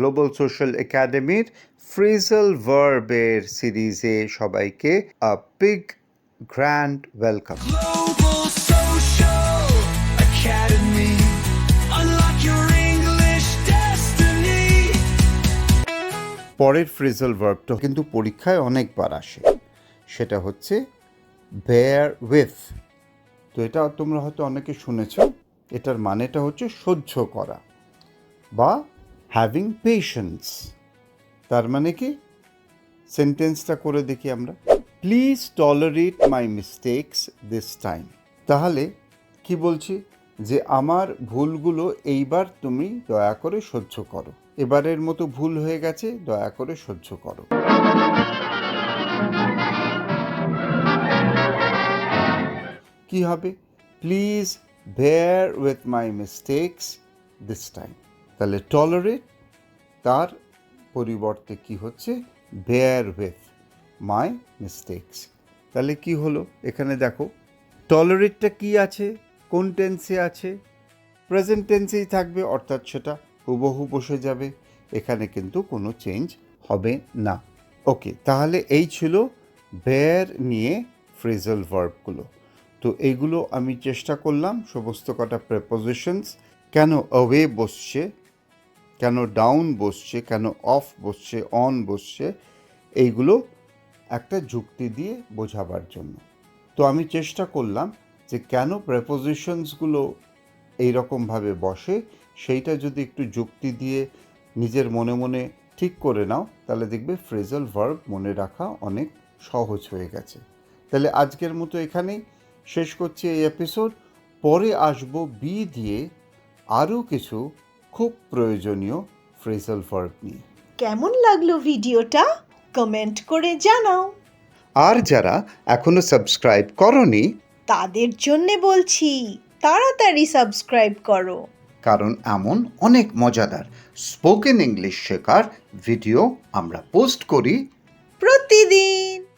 Global social একাডেমির ফ্রিজল ভার্বের সিরিজে সবাইকে আ বিগ গ্র্যান্ড ওয়েলকাম. পরের ফ্রিজল ভার্বটা কিন্তু পরীক্ষায় অনেকবার আসে। সেটা হচ্ছে বেয়ার উইথ তো এটা তোমরা হয়তো অনেকে শুনেছ এটার মানেটা হচ্ছে সহ্য করা বা হ্যাভিং পেশেন্স তার মানে কি? সেন্টেন্সটা করে দেখি আমরা। Please tolerate my mistakes this time তাহলে কি বলছি? যে আমার ভুলগুলো এইবার তুমি দয়া করে সহ্য করো। এবারের মতো ভুল হয়ে গেছে, দয়া করে সহ্য করো। কি হবে? Please bear with my mistakes this time তাহলে টলারেট তার পরিবর্তে কি হচ্ছে? বেয়ার উইথ মাই মিস্টেকস তাহলে কি হলো? এখানে দেখো টলারেটটা কি আছে? কোন টেন্সে আছে? প্রেজেন্ট টেন্সেই থাকবে, অর্থাৎ সেটা হুবহু বসে যাবে। এখানে কিন্তু কোনো চেঞ্জ হবে না। ওকে তাহলে এই ছিল বেয়ার নিয়ে ফ্রেজাল ভার্বগুলো তো এইগুলো আমি চেষ্টা করলাম, সমস্ত কটা প্রেপোজিশনস কেন অ্যাওয়ে বসছে কেন ডাউন বসছে, কেন অফ বসছে, অন বসছে, এইগুলো একটা যুক্তি দিয়ে বোঝাবার জন্য। তো আমি চেষ্টা করলাম যে কেন প্রেপোজিশনসগুলো এইরকমভাবে বসে, সেইটা যদি একটু যুক্তি দিয়ে নিজের মনে মনে ঠিক করে নাও, তাহলে দেখবে ফ্রেজাল ভার্ব মনে রাখা অনেক সহজ হয়ে গেছে। তাহলে আজকের মতো এখানেই শেষ করছি এই এপিসোড পরে আসব বি দিয়ে আরও কিছু খুব প্রয়োজনীয় ফ্রেজাল ভার্ব নিয়ে। কেমন লাগল ভিডিওটা? কমেন্ট করে জানাও। আর যারা এখনও সাবস্ক্রাইব করনি তাদের জন্যে বলছি তাড়াতাড়ি সাবস্ক্রাইব করো। কারণ এমন অনেক মজাদার স্পোকেন ইংলিশ শেখার ভিডিও আমরা পোস্ট করি। প্রতিদিন।